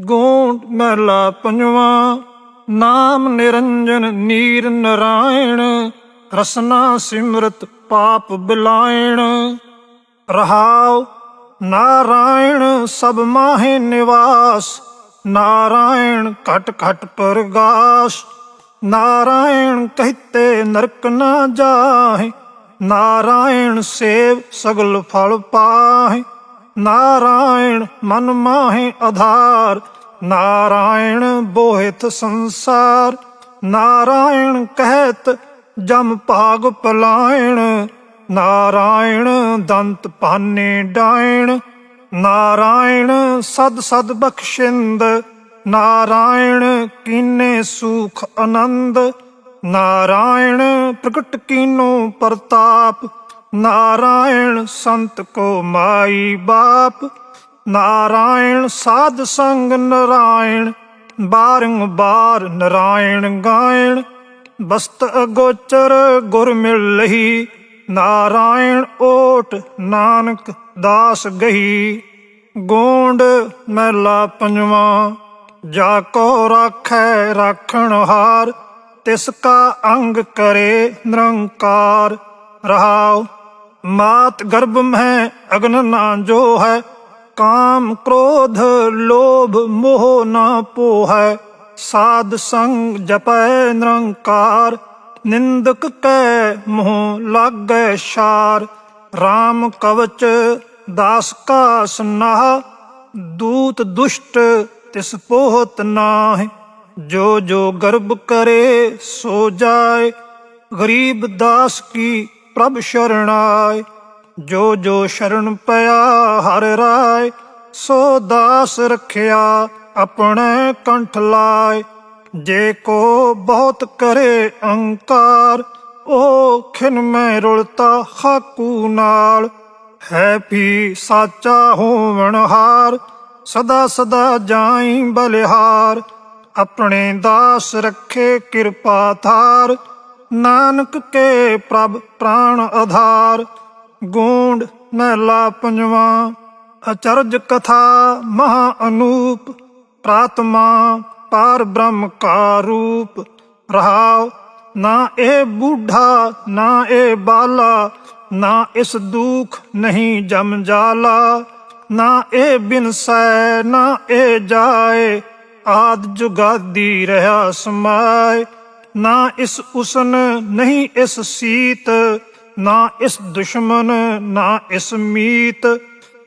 ਗੋਂਡ ਮਹਿਲਾ ਪੰਜਵਾ, ਨਾਮ ਨਿਰੰਜਨ ਨੀਰ ਨਰਾਇਣ, ਰਸਨਾ ਸਿਮਰਤ ਪਾਪ ਬਿਲਾਇਣ। ਰਹਾਉ, ਨਾਰਾਇਣ ਸਭ ਮਾਹੇ ਨਿਵਾਸ, ਨਾਰਾਇਣ ਘਟ ਘਟ ਪ੍ਰਗਾਸ਼। ਨਾਰਾਇਣ ਕਹਤੇ ਨਰਕ ਨਾ ਜਾਹੇ, ਨਾਰਾਇਣ ਸੇਵ ਸਗਲ ਫਲ ਪਾਹੇ। ਨਾਰਾਇਣ ਮਨ ਮਾਹੇ ਆਧਾਰ, ਨਾਰਾਇਣ ਬੋਹਿਤ ਸੰਸਾਰ, ਨਾਰਾਇਣ ਕਹਿਤ ਜਮ ਭਾਗ ਪਲਾਇਣ, ਨਾਰਾਇਣ ਦੰਤ ਪਾਨੇ ਡਾਇਣ, ਨਾਰਾਇਣ ਸਦ ਸਦ ਬਖਸ਼ਿੰਦ, ਨਾਰਾਇਣ ਕੀਨੇ ਸੁਖ ਆਨੰਦ, ਨਾਰਾਇਣ ਪ੍ਰਗਟ ਕੀਨੋ ਪ੍ਰਤਾਪ ਨਾਰਾਇਣ ਸੰਤ ਕੋ ਮਾਈ ਬਾਪ। ਨਾਰਾਇਣ ਸਾਧ ਸੰਗ ਨਾਰਾਇਣ ਬਾਰੰਬਾਰ ਨਾਰਾਇਣ ਗਾਇਣ। ਬਸਤ ਅਗੋਚਰ ਗੁਰ ਮਿਲ ਲਹੀ, ਨਾਰਾਇਣ ਓਟ ਨਾਨਕ ਦਾਸ ਗਹੀ। ਗੋਂਡ ਮਹਿਲਾ ਪੰਜਵਾ, ਜਾ ਕੋ ਰਾਖੈ ਰਾਖਣ ਹਾਰ, ਤਿਸ ਕਾ ਅੰਗ ਕਰੇ ਨਿਰੰਕਾਰ। ਰਹਾਉ ਮਾਤ ਗਰਭ ਮਹਿ ਅਗਨ ਨਾ ਜੋ ਹੈ ਕਾਮ ਕ੍ਰੋਧ ਲੋਭ ਮੋਹ ਨਾ ਪੋਹੈ। ਸਾਧ ਸੰਗ ਜਪੈ ਨਿਰੰਕਾਰ, ਨਿੰਦਕ ਕੈ ਮੋਹ ਲਾਗੈ ਸ਼ਾਰ RAM ਕਵਚ ਦਾਸ ਕਾ ਸਨਾਹ ਦੂਤ ਦੁਸ਼ਟ ਤਿਸ ਪੋਹਤ ਨਾਹਿ। ਜੋ ਜੋ ਗਰਬ ਕਰੇ ਸੋ ਜਾਏ, ਗਰੀਬ ਦਾਸ ਕੀ ਪ੍ਰਭ ਸ਼ਰਣਾਏ, ਜੋ ਜੋ ਸ਼ਰਨ ਪਿਆ ਹਰ ਰਾਏ, ਸੋ ਦਾਸ ਰਖਿਆ ਆਪਣੇ ਕੰਠ ਲਾਏ। ਜੇ ਕੋ ਬਹੁਤ ਕਰੇ ਅੰਕਾਰ ਉਹ ਖਿਨ ਮੈਂ ਰੁਲਤਾ ਹਾਕੂ ਨਾਲ। ਹੈ ਵੀ ਸਾਚਾ ਹੋਵਣ ਹਾਰ, ਸਦਾ ਸਦਾ ਜਾਈ ਬਲਿਹਾਰ। ਆਪਣੇ ਦਾਸ ਰੱਖੇ ਕਿਰਪਾ ਥਾਰ ਨਾਨਕ ਕੇ ਪ੍ਰਭ ਪ੍ਰਾਣ ਆਧਾਰ, ਗੋਂਡ ਮਹਿਲਾ ਪੰਜਵਾ, ਅਚਰਜ ਕਥਾ ਮਹਾ ਅਨੂਪ, ਪ੍ਰਾਤਮਾ ਪਾਰ ਬ੍ਰਹਮ ਕਾ ਰੂਪ। ਰਹਾਉ, ਨਾ ਇਹ ਬੂਢਾ, ਨਾ ਇਹ ਬਾਲਾ, ਨਾ ਇਸ ਦੁਖ ਨਹੀਂ ਜਮ ਜਾਲਾ। ਨਾ ਇਹ ਬਿਨਸੈ ਨਾ ਇਹ ਜਾਏ, ਆਦ ਜੁਗਾਦੀ ਰਹਾ ਸਮਾਏ। ਨਾ ਇਸ ਉਸਨ ਨਹੀਂ ਇਸ ਸੀਤ, ਨਾ ਇਸ ਦੁਸ਼ਮਨ, ਨਾ ਇਸ ਮੀਤ,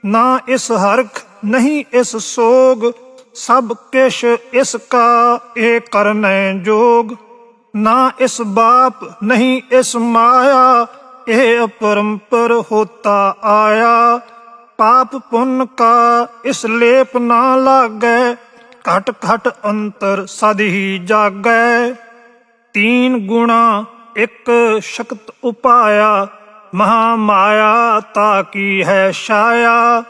ਨਾ ਇਸ ਹਰਖ, ਨਹੀਂ ਇਸ ਸੋਗ, ਸਭ ਕਿਛ ਇਸ ਕਾ ਇਹ ਕਰਨੈ ਜੋਗ, ਨਾ ਇਸ ਬਾਪ, ਨਹੀਂ ਇਸ ਮਾਇਆ, ਇਹ ਪਰੰਪਰ ਹੋਤਾ ਆਇਆ, ਪਾਪ ਪੁੰਨ ਕਾ ਇਸ ਲੇਪ ਨਾ ਲਾਗੈ, ਘਟ ਘਟ ਅੰਤਰ ਸਦ ਹੀ ਜਾਗੈ। ਤੀਨ ਗੁਣਾ ਇੱਕ ਸ਼ਕਤ ਉਪਾਇਆ ਮਹਾ ਮਾਇਆ ਤਾ ਕੀ ਹੈ ਛਾਇਆ,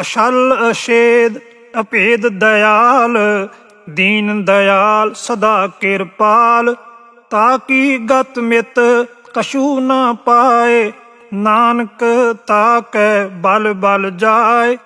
ਅਸ਼ਲ ਅਸ਼ੇਦ ਅਪੇਦ ਦਇਆਲ, ਦੀਨ ਦਇਆਲ ਸਦਾ ਕਿਰਪਾਲ, ਤਾ ਕੀ ਗਤ ਮਿਤ ਕਸ਼ੂ ਨਾ ਪਾਏ, ਨਾਨਕ ਤਾ ਕੈ ਬਲ ਬਲ ਜਾਏ